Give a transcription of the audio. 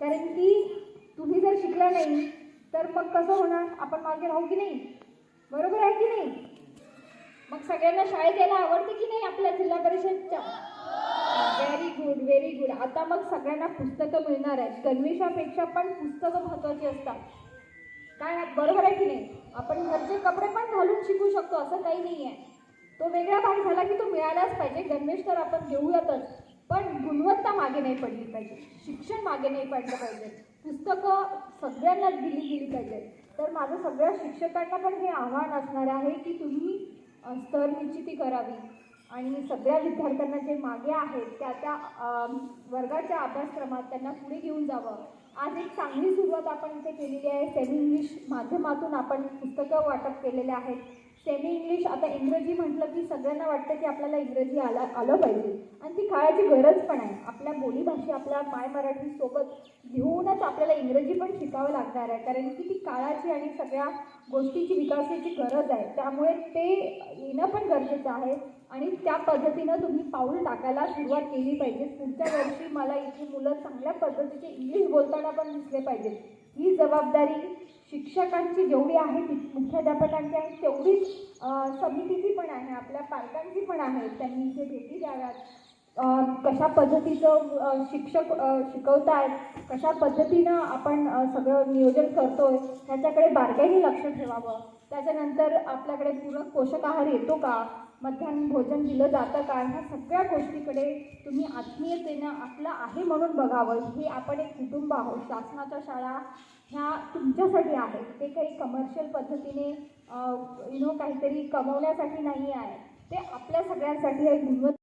कारण की तुम्ही जर शिकला नाही तर मग कसं होणार? आपण मागे राहू की नाही? बरोबर आहे की नाही? मग सगळ्यांना शाळेत यायला आवडते की नाही आपल्या जिल्हा परिषदच्या? व्हेरी गुड व्हेरी गुड आता मग सगळ्यांना पुस्तकं मिळणार आहेत. गणवेशापेक्षा पण पुस्तकं महत्त्वाची असतात. काय? बरोबर आहे की नाही? आपण घरचे कपडे पण घालून शिकू शकतो असं काही नाही आहे तो वेगळा भाग झाला की तो मिळालाच पाहिजे. गणवेश तर आपण घेऊयातच. पण गुणवत्ता मागे नाही पडली पाहिजे. शिक्षण मागे नाही पडलं पाहिजे. पुस्तकं सगळ्यांनाच दिली गेली पाहिजे. तर माझं सगळ्या शिक्षकांना पण हे आव्हान असणार आहे की तुम्ही स्तर निश्चिती करावी. आणि सगळ्या विद्यार्थ्यांना जे मागे आहेत त्या त्या वर्गाच्या अभ्यासक्रमात त्यांना पुढे घेऊन जावं. आज एक चांगली सुरुवात आपण इथे केलेली आहे. सेमी इंग्लिश माध्यमातून आपण पुस्तकं वाटप केलेले आहेत. सेमी इंग्लिश आता इंग्रजी म्हटलं की सगळ्यांना वाटतं की आपल्याला इंग्रजी आला आलं पाहिजे. आणि ती काळाची गरज पण आहे. आपल्या आपल्या माय मराठीसोबत घेऊनच आपल्याला इंग्रजी पण शिकावं लागणार आहे. कारण की ती काळाची आणि सगळ्या गोष्टीची विकासाची गरज आहे. त्यामुळे ते येणं पण गरजेचं आहे. आणि त्या पद्धतीनं तुम्ही पाऊल टाकायला सुरुवात केली पाहिजे. पुढच्या वर्षी मला इथे मुलं चांगल्या पद्धतीचे इंग्लिश बोलताना पण दिसले पाहिजेत ही जबाबदारी शिक्षकांची जेवढी आहे ती मुख्याध्यापकांची आहे तेवढीच समितीची पण आहे. आपल्या पालकांची पण आहे. त्यांनी इथे भेटी द्याव्यात. कशा पद्धतीचं शिक्षक शिकवत आहेत कशा पद्धतीनं आपण सगळं नियोजन करतोय ह्याच्याकडे बारकाईने लक्ष ठेवावं. त्याच्यानंतर आपल्याकडे पूरक पोषक आहार येतो का? मध्यान्ह भोजन दिलं जातं का? ह्या सगळ्या गोष्टीकडे तुम्ही आत्मीयतेनं आपलं आहे म्हणून बघावं. हे आपण एक कुटुंब आहोत. शासनाच्या शाळा ह्या तुमच्यासाठी आहेत. ते काही कमर्शियल पद्धतीने यु नो काहीतरी कमवण्यासाठी नाही आहे ते आपल्या सगळ्यांसाठी आहे गुणवत्ता